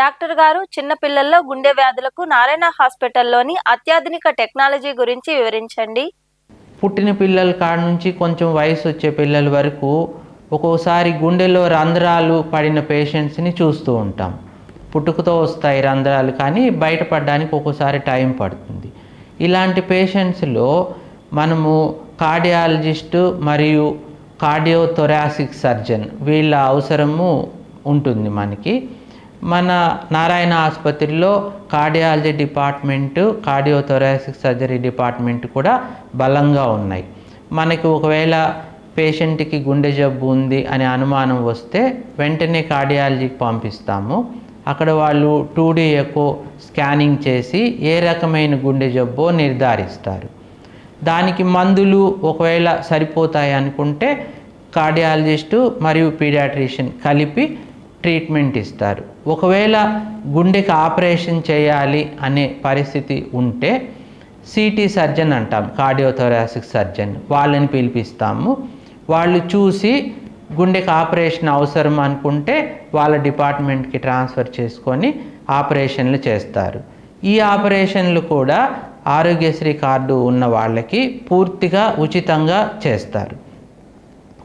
Doctor గారు చిన్నపిల్లల్లో గుండె వ్యాధులకు నారాయణ హాస్పిటల్లోని అత్యాధునిక టెక్నాలజీ గురించి వివరించండి. పుట్టిన పిల్లల కాడ నుంచి కొంచెం వయసు వచ్చే పిల్లల వరకు ఒక్కోసారి గుండెలో రంధ్రాలు పడిన పేషెంట్స్ని చూస్తూ ఉంటాం. పుట్టుకతో వస్తాయి రంధ్రాలు కానీ బయటపడడానికి ఒక్కోసారి టైం పడుతుంది. ఇలాంటి పేషెంట్స్లో మనము కార్డియాలజిస్టు మరియు కార్డియోథొరాసిక్ సర్జన్ వీళ్ళ అవసరము ఉంటుంది మనకి. మన నారాయణ ఆసుపత్రిలో cardiology department cardiothoracic surgery department కూడా బలంగా ఉన్నాయి. మనకి ఒకవేళ పేషెంట్కి గుండె జబ్బు ఉంది అనే అనుమానం వస్తే వెంటనే కార్డియాలజీకి పంపిస్తాము. అక్కడ వాళ్ళు టూ డీ ఎకో స్కానింగ్ చేసి ఏ రకమైన గుండె జబ్బో నిర్ధారిస్తారు. దానికి మందులు ఒకవేళ సరిపోతాయి అనుకుంటే కార్డియాలజిస్టు మరియు పీడియాట్రిషియన్ కలిపి ట్రీట్మెంట్ ఇస్తారు. ఒకవేళ గుండెకి ఆపరేషన్ చేయాలి అనే పరిస్థితి ఉంటే సిటీ సర్జన్ అంటాం కార్డియోథొరాసిక్ సర్జన్ వాళ్ళని పిలిపిస్తాము. వాళ్ళు చూసి గుండెకి ఆపరేషన్ అవసరం అనుకుంటే వాళ్ళ డిపార్ట్మెంట్కి ట్రాన్స్ఫర్ చేసుకొని ఆపరేషన్లు చేస్తారు. ఈ ఆపరేషన్లు కూడా ఆరోగ్యశ్రీ కార్డు ఉన్న వాళ్ళకి పూర్తిగా ఉచితంగా చేస్తారు.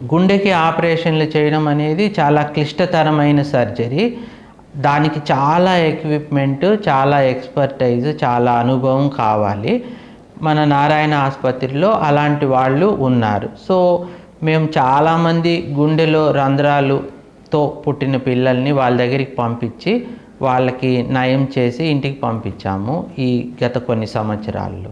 గుండెకి ఆపరేషన్లు చేయడం అనేది చాలా క్లిష్టతరమైన సర్జరీ. దానికి చాలా ఎక్విప్మెంట్ చాలా ఎక్స్పర్టైజ్ చాలా అనుభవం కావాలి. మన నారాయణ ఆసుపత్రిలో అలాంటి వాళ్ళు ఉన్నారు. సో మేము చాలామంది గుండెలో రంధ్రాలుతో పుట్టిన పిల్లల్ని వాళ్ళ దగ్గరికి పంపించి వాళ్ళకి నయం చేసి ఇంటికి పంపించాము ఈ గత కొన్ని సంవత్సరాల్లో.